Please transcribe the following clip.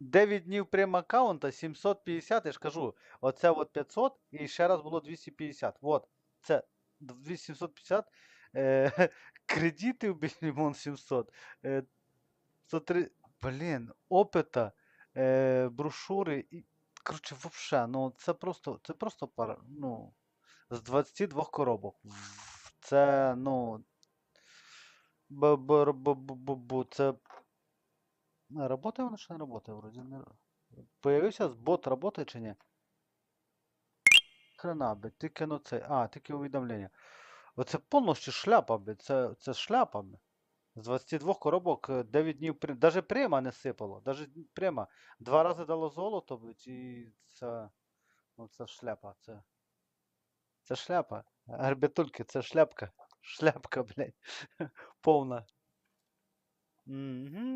9 днів прем аккаунта 750, я ж кажу, оце от 500 і ще раз було 250. Вот, це 2750. Е, кредитів мінімум 700. Е, 103, блін, опита, е, брошури і. Коротше, вообще, ну це просто, це просто пара, ну, з 22 коробок. Це, ну. б б б б б б це. А, Работає воно чи не работає? Вроді не. Появився бот, работає чи ні? Хрена, би, тільки ну це. А, тільки увідомлення. Оце повністю шляпа, би. Це, це шляпа, би. З 22 коробок е, 9 днів прим. Даже према не сипало. Даже према. Два рази дало золото, блядь, і це. Ну це шляпа, це. Це шляпа. Арбітульки, це шляпка. Шляпка, блядь. Повна. Мгм.